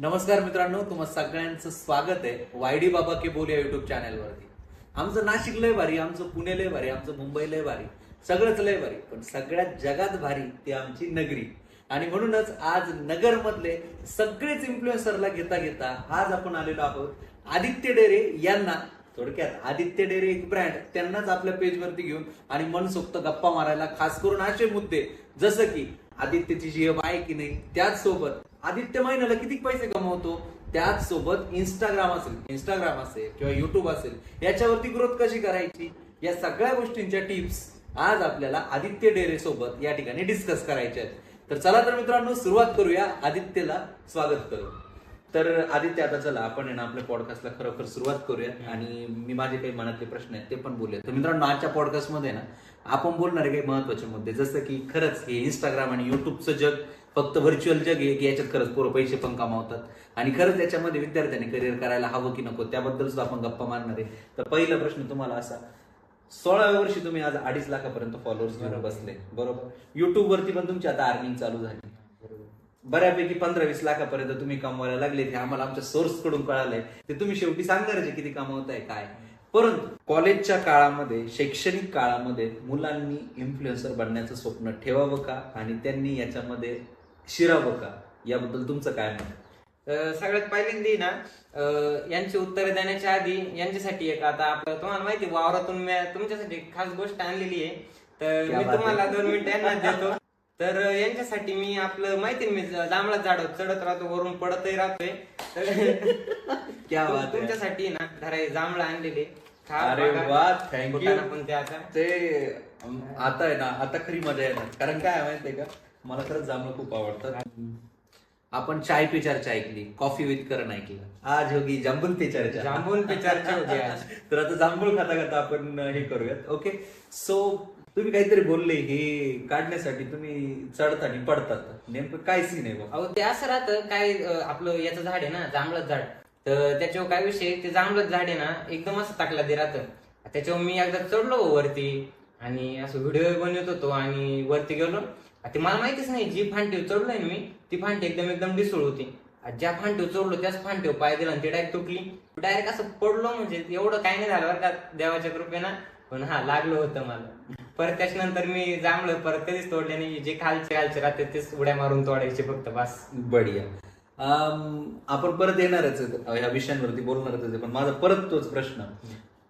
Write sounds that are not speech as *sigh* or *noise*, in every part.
नमस्कार मित्रांनो तुम्हा सगळ्यांचं स्वागत आहे वायडी बाबा के बोल या युट्यूब चॅनलवरती आमचं नाशिक लय भारी आमचं पुणे लय भारी आमचं मुंबई लय भारी सगळंच लय भारी पण सगळ्यात जगात भारी ती आमची नगरी. आणि म्हणूनच आज नगर मधले सगळेच इन्फ्लुएन्सरला घेता घेता आज आपण आलेलो आहोत आदित्य डेरे यांना. थोडक्यात आदित्य डेरे एक ब्रँड त्यांनाच आपल्या पेजवरती घेऊन आणि मनसोक्त गप्पा मारायला खास करून असे मुद्दे जसं की आदित्यची जी आहे की नाही त्याच सोबत आदित्य महिन्याला किती पैसे कमवतो? त्याच सोबत इंस्टाग्राम असेल इंस्टाग्राम असेल किंवा युट्यूब असेल याच्यावरती ग्रोथ कशी करायची? या सगळ्या गोष्टींच्या टिप्स आज आपल्याला आदित्य डेरे सोबत या ठिकाणी डिस्कस करायच्या आहेत. तर चला तर मित्रांनो सुरुवात करूया. आदित्यला स्वागत करू. तर आदित्य आता चला आपण आहे ना आपल्या पॉडकास्टला खरोखर सुरुवात करूया आणि मी माझे काही मनातले प्रश्न आहेत ते पण बोलूया तर मित्रांनो आजच्या पॉडकास्टमध्ये ना आपण बोलणार आहे काही महत्त्वाचे मुद्दे. जसं की खरंच हे इंस्टाग्राम आणि युट्यूबचं जग फक्त व्हर्च्युअल जग आहे की याच्यात खरंच पोरं पैसे पण कमावतात. आणि खरंच याच्यामध्ये विद्यार्थ्यांनी करिअर करायला हवं की नको त्याबद्दल सुद्धा आपण गप्पा मारणार आहे. तर पहिला प्रश्न तुम्हाला असा सोळाव्या वर्षी तुम्ही आज अडीच लाखापर्यंत फॉलोअर्स बसले. बरोबर? युट्यूब वरती पण तुमची आता अर्निंग चालू झाली. बऱ्यापैकी पंधरा वीस लाखापर्यंत तुम्ही कमवायला लागले हे आम्हाला आमच्या सोर्सकडून कळालंय. ते तुम्ही शेवटी सांगणारच आहे किती कमवताय काय. परंतु कॉलेजच्या काळामध्ये शैक्षणिक काळामध्ये मुलांनी इन्फ्लुएन्सर बनण्याचं स्वप्न ठेवावं का? आणि त्यांनी याच्यामध्ये शिरावं का? याबद्दल तुमचं काय मत? सगळ्यात पहिल्यांदी ना यांची उत्तरं देण्याच्या आधी यांच्यासाठी एक आता आपलं तुम्हाला माहिती वावरातून तुमच्यासाठी खास गोष्ट आणलेली आहे. तर मी तुम्हाला. दोन मिनिटं यांना देतो. तर यांच्यासाठी मी आपलं माहिती मी जांभळा झाड चढत राहतो वरून पडतही राहतोय. *laughs* तर. तुमच्यासाठी ना धराय जांभळा आणलेले. खा, अरे बघा. वा थँक्यू पोटाला पण ते आता. ते अम, आता आहे ना आता खरी मजा येणार. कारण काय आहे माहितीये का? मला खरंच जांभळं खूप आवडतात. आपण चाय पे चर्चा ऐकली कॉफी विथ करण ऐकलं. आज होगी जांभूल पे चर्चा. जांभून पे चर्चा होती आज. *laughs* तर आता जांभूळ खाता खाता आपण हे करूयात ओके सो तुम्ही काहीतरी बोलले हे काढण्यासाठी तुम्ही चढता आणि पडतात. नेमकं काय सीन आहे बघ. अहो ते असं राहतं काय अं, आपलं याचं झाड आहे ना जांभळत झाड. तर त्याच्यावर काय विषय ते जांभळत झाड आहे ना एकदम असं टाकला ते राहतं. त्याच्यावर मी एकदा चढलो वरती आणि असं व्हिडिओ बनवत होतो आणि वरती गेलो. ते मला माहितीच नाही जी फांटीव चढलोय ना मी ती फांटी एकदम एकदम डिसळ होती. आणि ज्या फांटीव चढलो त्याच फांटीव पाय दिला आणि ती डायरेक्ट तुटली. डायरेक्ट असं पडलो म्हणजे एवढं काय नाही झालं बरं का देवाच्या कृपेनं. पण हा लागलं होतं मला. परत त्याच्यानंतर मी जांभळं परत कधीच तोडले नाही जे खालचे खालचे राहते तेच उड्या मारून तोडायचे फक्त बस. बढिया. अम, आपण परत येणारच आहेत, ह्या विषयांवरती बोलणारच आहे. पण माझा परत तोच प्रश्न.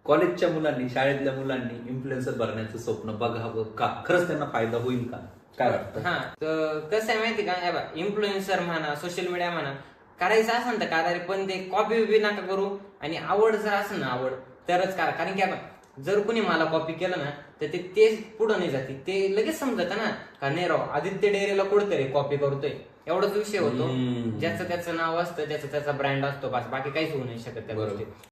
कॉलेजच्या मुलांनी शाळेतल्या मुलांनी इन्फ्लुएन्सर भरण्याचं स्वप्न बघावं का? खरंच त्यांना फायदा होईल का? काय वाटतं? हा तर कसं आहे माहिती का? हे बघा इन्फ्लुएन्सर म्हणा सोशल मीडिया म्हणा करायचं असेल तर करा रे पण ते कॉपी बिपी नका करू. आणि आवड जर असेल ना आवड तरच करा. कारण की बघा, जर कोणी मला कॉपी केलं ना तर ते तेच पुढं नाही जाते ते लगेच समजत ना का नाही राव आदित्य डेअरीला कुठतरी कॉपी करतोय एवढाच विषय होतो. ज्याचं त्याचं नाव असतं ज्याचं त्याचा ब्रँड असतो बस बाकी काहीच होऊ नाही शकत त्या बरोबर. गोष्टीत